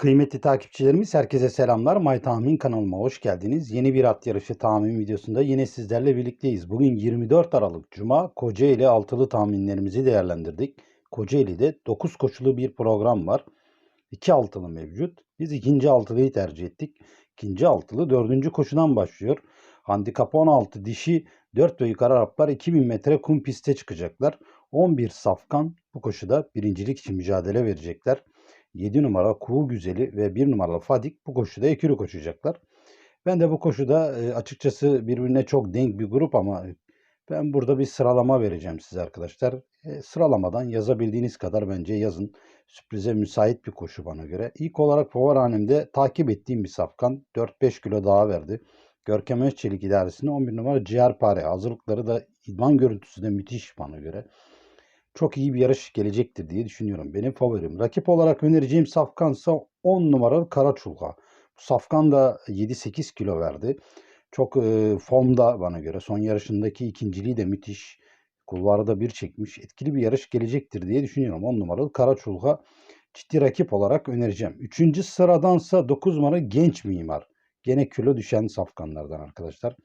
Kıymetli takipçilerimiz herkese selamlar. May Tahmin kanalıma hoş geldiniz. Yeni bir at yarışı tahmin videosunda yine sizlerle birlikteyiz. Bugün 24 Aralık Cuma Kocaeli altılı tahminlerimizi değerlendirdik. Kocaeli'de 9 koşulu bir program var. 2 altılı mevcut. Biz ikinci altılıyı tercih ettik. İkinci altılı dördüncü koşudan başlıyor. Handikap 16 dişi 4 ve yukarı Araplar 2000 metre kum piste çıkacaklar. 11 safkan bu koşuda birincilik için mücadele verecekler. 7 numara Kuğu Güzeli ve 1 numaralı Fadik bu koşuda ekürü koşacaklar. Ben de bu koşuda e, açıkçası birbirine çok denk bir grup ama ben burada bir sıralama vereceğim size arkadaşlar. E, sıralamadan yazabildiğiniz kadar bence yazın. Sürprize müsait bir koşu bana göre. İlk olarak Powerhanem'de takip ettiğim bir safkan 4-5 kilo daha verdi. Görkem Özçelik idaresinde 11 numara Ciğerpare. Hazırlıkları da idman görüntüsü de müthiş bana göre çok iyi bir yarış gelecektir diye düşünüyorum. Benim favorim. Rakip olarak önereceğim Safkansa 10 numaralı Karaçulga. Bu Safkan da 7-8 kilo verdi. Çok e, formda bana göre. Son yarışındaki ikinciliği de müthiş. Kulvarda bir çekmiş. Etkili bir yarış gelecektir diye düşünüyorum. 10 numaralı Karaçulga ciddi rakip olarak önereceğim. Üçüncü sıradansa 9 numara Genç Mimar. Gene kilo düşen safkanlardan arkadaşlar.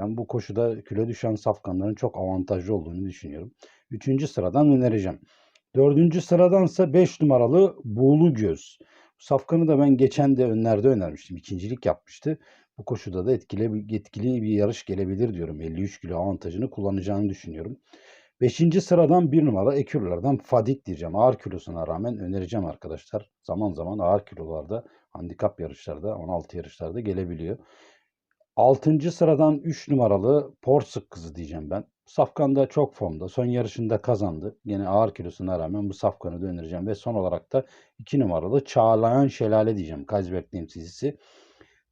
Ben bu koşuda kilo düşen safkanların çok avantajlı olduğunu düşünüyorum. Üçüncü sıradan önereceğim. Dördüncü sıradansa 5 numaralı Buğulu Göz. Safkanı da ben geçen de önlerde önermiştim. İkincilik yapmıştı. Bu koşuda da etkili, etkili bir yarış gelebilir diyorum. 53 kilo avantajını kullanacağını düşünüyorum. Beşinci sıradan bir numara ekürlerden Fadik diyeceğim. Ağır kilosuna rağmen önereceğim arkadaşlar. Zaman zaman ağır kilolarda handikap yarışlarda 16 yarışlarda gelebiliyor. Altıncı sıradan 3 numaralı Porsuk kızı diyeceğim ben. Safkan da çok formda. Son yarışında kazandı. Yine ağır kilosuna rağmen bu Safkan'ı da önereceğim. Ve son olarak da 2 numaralı Çağlayan Şelale diyeceğim. Kaysberg temsilcisi.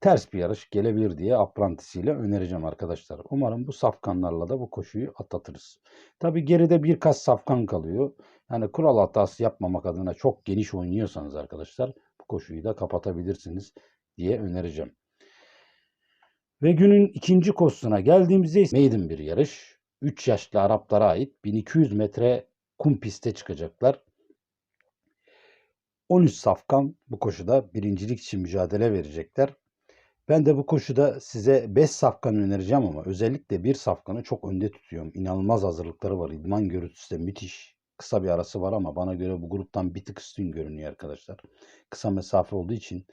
Ters bir yarış gelebilir diye aprantisiyle önereceğim arkadaşlar. Umarım bu safkanlarla da bu koşuyu atlatırız. Tabi geride birkaç safkan kalıyor. Yani kural hatası yapmamak adına çok geniş oynuyorsanız arkadaşlar bu koşuyu da kapatabilirsiniz diye önereceğim. Ve günün ikinci koşusuna geldiğimizde maiden bir yarış. 3 yaşlı Araplara ait 1200 metre kum piste çıkacaklar. 13 safkan bu koşuda birincilik için mücadele verecekler. Ben de bu koşuda size 5 safkan önereceğim ama özellikle bir safkanı çok önde tutuyorum. İnanılmaz hazırlıkları var. İdman görüntüsü de müthiş. Kısa bir arası var ama bana göre bu gruptan bir tık üstün görünüyor arkadaşlar. Kısa mesafe olduğu için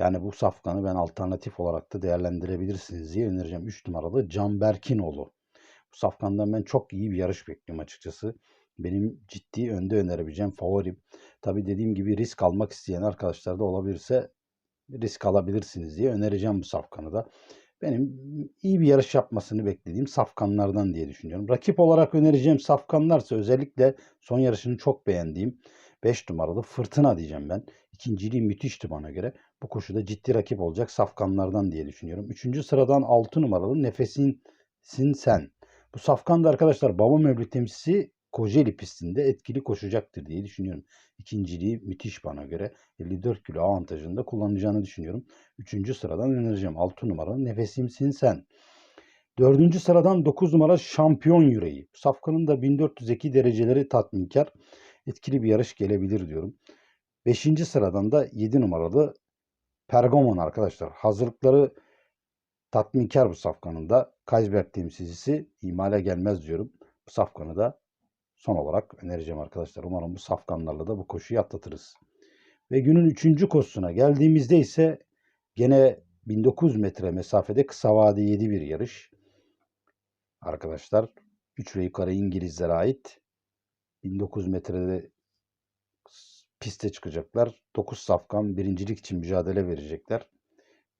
yani bu safkanı ben alternatif olarak da değerlendirebilirsiniz diye önereceğim. 3 numaralı Can Berkinoğlu. Bu safkandan ben çok iyi bir yarış bekliyorum açıkçası. Benim ciddi önde önerebileceğim favorim. Tabi dediğim gibi risk almak isteyen arkadaşlar da olabilirse risk alabilirsiniz diye önereceğim bu safkanı da. Benim iyi bir yarış yapmasını beklediğim safkanlardan diye düşünüyorum. Rakip olarak önereceğim safkanlarsa özellikle son yarışını çok beğendiğim 5 numaralı Fırtına diyeceğim ben. İkinciliği müthişti bana göre. Bu koşuda ciddi rakip olacak safkanlardan diye düşünüyorum. Üçüncü sıradan 6 numaralı Nefesin Sin Sen. Bu safkan da arkadaşlar baba mevlüt temsilcisi Kocaeli pistinde etkili koşacaktır diye düşünüyorum. İkinciliği müthiş bana göre. 54 kilo avantajında kullanacağını düşünüyorum. Üçüncü sıradan önereceğim. 6 numaralı Nefesimsin Sen. Dördüncü sıradan 9 numara Şampiyon Yüreği. Safkanın da 1402 dereceleri tatminkar. Etkili bir yarış gelebilir diyorum. Beşinci sıradan da 7 numaralı Pergamon arkadaşlar. Hazırlıkları tatminkar bu safkanın da. Kaysberg temsilcisi imale gelmez diyorum. Bu safkanı da son olarak önereceğim arkadaşlar. Umarım bu safkanlarla da bu koşuyu atlatırız. Ve günün üçüncü koşusuna geldiğimizde ise gene 1900 metre mesafede kısa vade 7 bir yarış. Arkadaşlar 3 ve yukarı İngilizlere ait 1900 metrede piste çıkacaklar. 9 safkan birincilik için mücadele verecekler.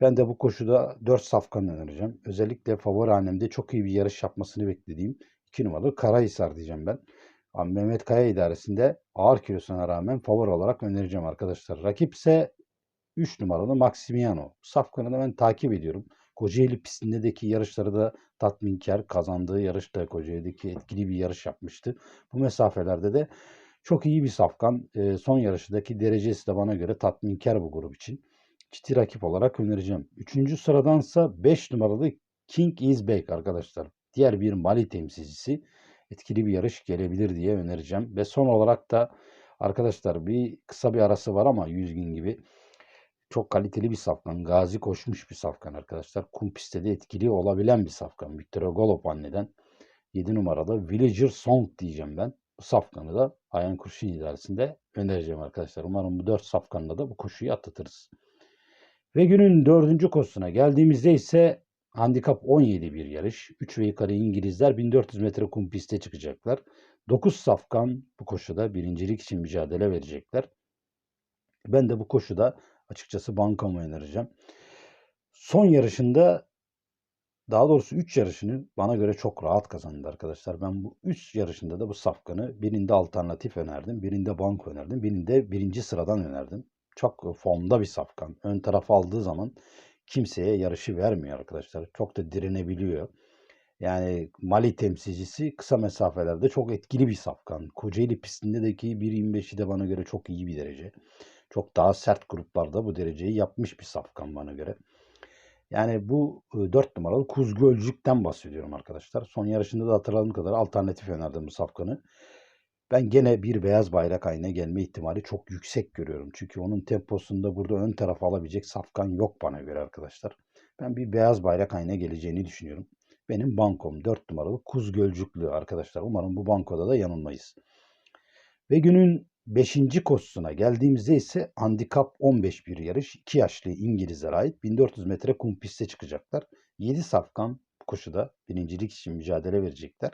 Ben de bu koşuda 4 safkan önereceğim. Özellikle favori hanemde çok iyi bir yarış yapmasını beklediğim 2 numaralı Karahisar diyeceğim ben. Ama Mehmet Kaya idaresinde ağır kilosuna rağmen favori olarak önereceğim arkadaşlar. Rakip ise 3 numaralı Maximiano. Safkan'ı da ben takip ediyorum. Kocaeli pistindeki yarışları da tatminkar. Kazandığı yarışta Kocaeli'deki etkili bir yarış yapmıştı. Bu mesafelerde de çok iyi bir safkan. E, son yarışındaki derecesi de bana göre tatminkar bu grup için. Ciddi rakip olarak önereceğim. Üçüncü sıradansa 5 numaralı King is Back arkadaşlar. Diğer bir Mali temsilcisi. Etkili bir yarış gelebilir diye önereceğim. Ve son olarak da arkadaşlar bir kısa bir arası var ama 100 gün gibi. Çok kaliteli bir safkan. Gazi koşmuş bir safkan arkadaşlar. Kum pistte de etkili olabilen bir safkan. Victor Golop anneden 7 numarada Villager Song diyeceğim ben. Safkanı da Ayhan Kurşun idaresinde önereceğim arkadaşlar. Umarım bu 4 safkanla da bu koşuyu atlatırız. Ve günün dördüncü koşusuna geldiğimizde ise handikap 17 bir yarış. 3 ve yukarı İngilizler 1400 metre kum piste çıkacaklar. 9 safkan bu koşuda birincilik için mücadele verecekler. Ben de bu koşuda açıkçası bankamı önereceğim. Son yarışında daha doğrusu 3 yarışını bana göre çok rahat kazandı arkadaşlar. Ben bu 3 yarışında da bu safkanı birinde alternatif önerdim, birinde banko önerdim, birinde birinci sıradan önerdim. Çok formda bir safkan. Ön taraf aldığı zaman kimseye yarışı vermiyor arkadaşlar. Çok da direnebiliyor. Yani Mali temsilcisi kısa mesafelerde çok etkili bir safkan. Kocaeli pistindeki 1.25'i de bana göre çok iyi bir derece. Çok daha sert gruplarda bu dereceyi yapmış bir safkan bana göre. Yani bu 4 numaralı Kuz Gölcük'ten bahsediyorum arkadaşlar. Son yarışında da hatırladığım kadar alternatif önerdim bu safkanı. Ben gene bir beyaz bayrak haline gelme ihtimali çok yüksek görüyorum. Çünkü onun temposunda burada ön tarafa alabilecek safkan yok bana göre arkadaşlar. Ben bir beyaz bayrak haline geleceğini düşünüyorum. Benim bankom 4 numaralı Kuz Gölcüklü arkadaşlar. Umarım bu bankoda da yanılmayız. Ve günün 5. koşusuna geldiğimizde ise handikap 15 bir yarış. 2 yaşlı İngilizlere ait 1400 metre kum piste çıkacaklar. 7 safkan koşuda birincilik için mücadele verecekler.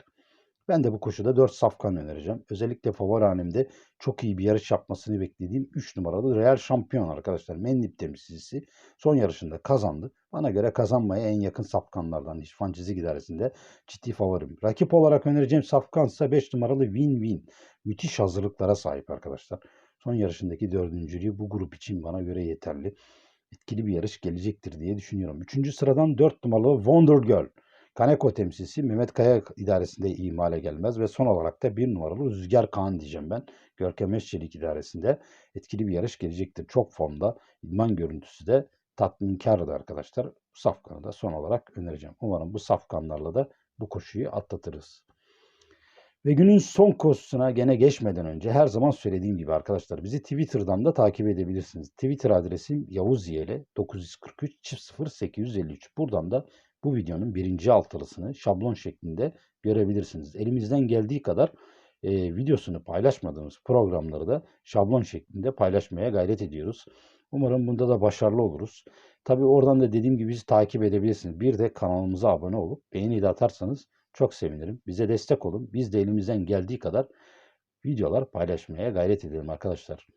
Ben de bu koşuda 4 safkan önereceğim. Özellikle favori hanemde çok iyi bir yarış yapmasını beklediğim 3 numaralı Real Şampiyon arkadaşlar. Mendip temsilcisi son yarışında kazandı. Bana göre kazanmaya en yakın safkanlardan İşfan Çizik idaresinde ciddi favorim. Rakip olarak önereceğim safkan ise 5 numaralı Win Win. Müthiş hazırlıklara sahip arkadaşlar. Son yarışındaki dördüncülüğü bu grup için bana göre yeterli. Etkili bir yarış gelecektir diye düşünüyorum. Üçüncü sıradan 4 numaralı Wonder Girl. Kaneko temsilcisi Mehmet Kaya idaresinde imale gelmez ve son olarak da bir numaralı Rüzgar Kaan diyeceğim ben. Görkem Özçelik idaresinde etkili bir yarış gelecektir. Çok formda. İdman görüntüsü de tatminkardı arkadaşlar. Bu safkanı da son olarak önereceğim. Umarım bu safkanlarla da bu koşuyu atlatırız. Ve günün son koşusuna gene geçmeden önce her zaman söylediğim gibi arkadaşlar bizi Twitter'dan da takip edebilirsiniz. Twitter adresim Yavuz Yeli 943 0 853. Buradan da bu videonun birinci altılısını şablon şeklinde görebilirsiniz. Elimizden geldiği kadar e, videosunu paylaşmadığımız programları da şablon şeklinde paylaşmaya gayret ediyoruz. Umarım bunda da başarılı oluruz. Tabi oradan da dediğim gibi bizi takip edebilirsiniz. Bir de kanalımıza abone olup beğeni de atarsanız çok sevinirim. Bize destek olun. Biz de elimizden geldiği kadar videolar paylaşmaya gayret edelim arkadaşlar.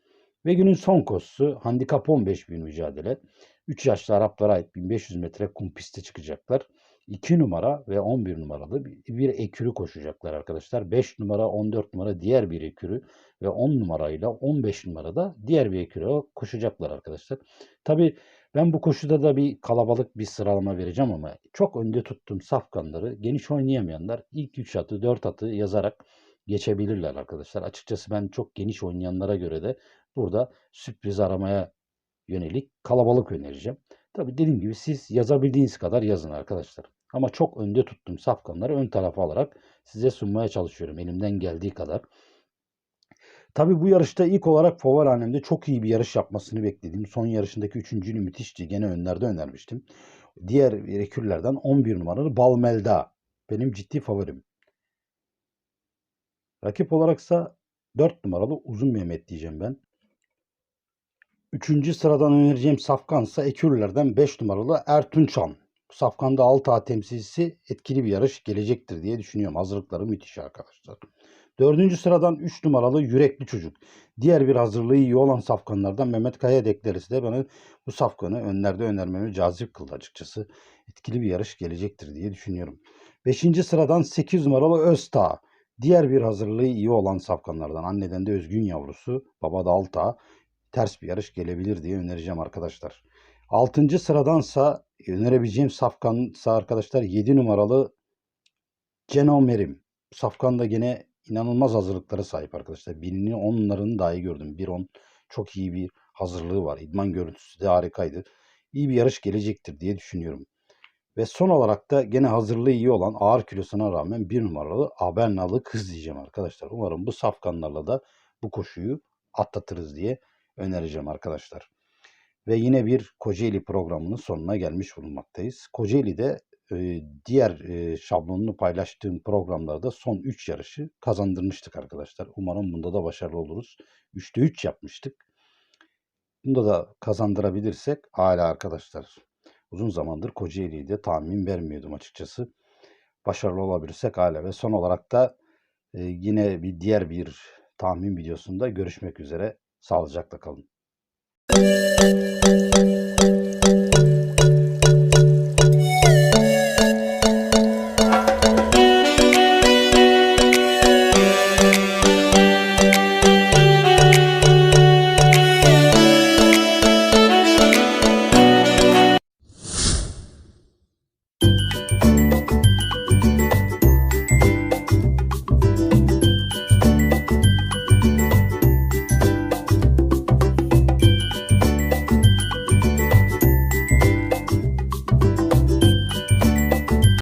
Ve günün son koşusu handikap 15 bin mücadele. 3 yaşlı Araplara ait 1500 metre kum pisti çıkacaklar. 2 numara ve 11 numaralı bir ekürü koşacaklar arkadaşlar. 5 numara, 14 numara diğer bir ekürü ve 10 numarayla 15 numarada diğer bir ekürü koşacaklar arkadaşlar. Tabi ben bu koşuda da bir kalabalık bir sıralama vereceğim ama çok önde tuttuğum safkanları geniş oynayamayanlar ilk 3 atı 4 atı yazarak geçebilirler arkadaşlar. Açıkçası ben çok geniş oynayanlara göre de burada sürpriz aramaya yönelik kalabalık önereceğim. Tabi dediğim gibi siz yazabildiğiniz kadar yazın arkadaşlar. Ama çok önde tuttum safkanları ön tarafa alarak size sunmaya çalışıyorum elimden geldiği kadar. Tabi bu yarışta ilk olarak favori çok iyi bir yarış yapmasını bekledim. Son yarışındaki üçüncülü müthişti. Gene önlerde önermiştim. Diğer rekürlerden 11 numaralı Balmelda. Benim ciddi favorim. Rakip olaraksa 4 numaralı Uzun Mehmet diyeceğim ben. Üçüncü sıradan önereceğim safkansa Ekürlerden 5 numaralı Ertunçan. Safkan'da 6 A temsilcisi etkili bir yarış gelecektir diye düşünüyorum. Hazırlıkları müthiş arkadaşlar. Dördüncü sıradan 3 numaralı Yürekli Çocuk. Diğer bir hazırlığı iyi olan safkanlardan Mehmet Kaya deklerisi de bana bu safkanı önlerde önermemi cazip kıldı açıkçası. Etkili bir yarış gelecektir diye düşünüyorum. Beşinci sıradan 8 numaralı Öztağ. Diğer bir hazırlığı iyi olan safkanlardan. Anneden de özgün yavrusu, baba da Alta. Ters bir yarış gelebilir diye önereceğim arkadaşlar. Altıncı sıradansa önerebileceğim safkansa arkadaşlar 7 numaralı Cenomerim. Safkan da gene inanılmaz hazırlıklara sahip arkadaşlar. Birini onların dahi gördüm. Bir on çok iyi bir hazırlığı var. İdman görüntüsü de harikaydı. İyi bir yarış gelecektir diye düşünüyorum. Ve son olarak da gene hazırlığı iyi olan ağır kilosuna rağmen bir numaralı Abernalı kız diyeceğim arkadaşlar. Umarım bu safkanlarla da bu koşuyu atlatırız diye önereceğim arkadaşlar. ve yine bir Kocaeli programının sonuna gelmiş bulunmaktayız. Kocaeli'de e, diğer e, şablonunu paylaştığım programlarda son 3 yarışı kazandırmıştık arkadaşlar. Umarım bunda da başarılı oluruz. 3'te 3 yapmıştık. Bunda da kazandırabilirsek hala arkadaşlar. Uzun zamandır Kocaeli'yi de tahmin vermiyordum açıkçası. Başarılı olabilirsek hala ve son olarak da e, yine bir diğer bir tahmin videosunda görüşmek üzere. Sağlıcakla kalın.